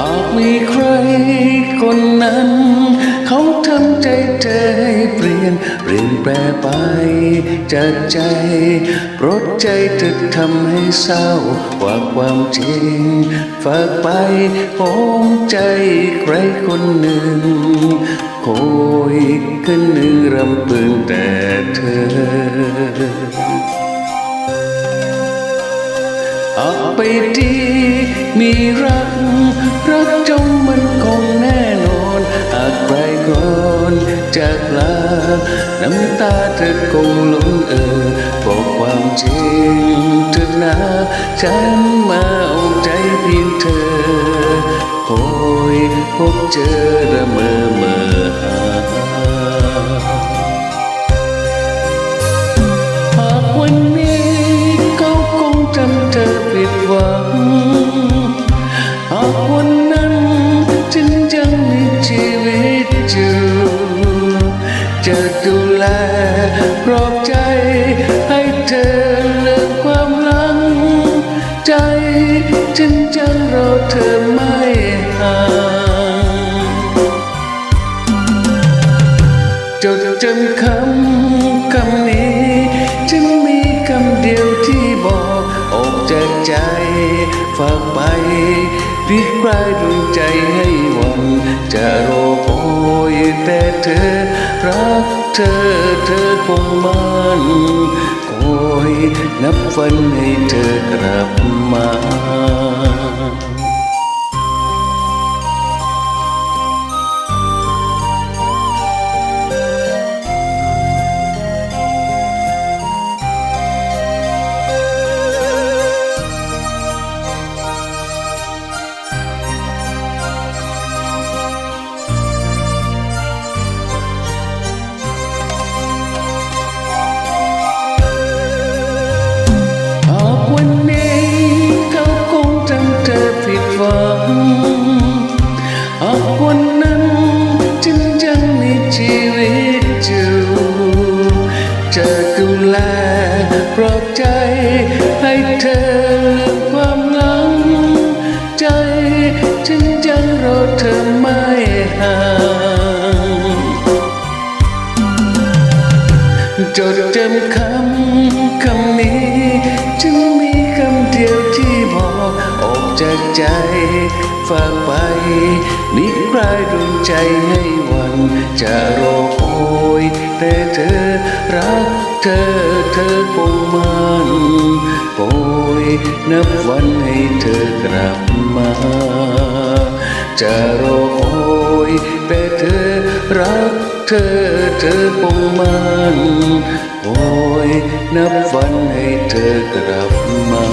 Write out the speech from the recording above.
อาจมีใครคนนั้น เขาทำใจเธอให้เปลี่ยนเปลี่ยนแปลไปจากใจเพราะใจเธอทำให้เศร้ากว่าความจริง ฝากไปหอมใจใครคนหนึ่งคอยขึ้นหนึ่งรำพึงแต่เธอ ออกไปดี มีรัก รักจงมันคงแน่นอนหากใครก่อนจากลา น้ำตาเธอคงหลงเออบอกความจริงเธอนะ ฉันมาเอาใจเพียงเธอคอยพบเจอระมอเมอ วิตอยู่ จะดูแลปลอบใจให้เธอเลิกความหลัง ใจฉันจะรอเธอไม่ห่างจดจำคำคำนี้ฉันมีคำเดียวที่บอกออกจากใจฝากไปรีบคลายดวงใจให้หวัน รักเธอเธอคงมันคอยนับวันให้เธอกลับมา ลปลอบใจให้เธอลืมความหลังใจฉันยังรอเธอไม่ห่างจดจำคำคำนี้จึงมีคำเดียวที่บอกออกจากใจ ฝากไปนิคลายดวงใจให้วันจะรอคอยแต่เธอรักเธอเธอคงมันคอยนับวันให้เธอกลับมา จะรอคอยแต่เธอรักเธอเธอคงมันคอยนับวันให้เธอกลับมา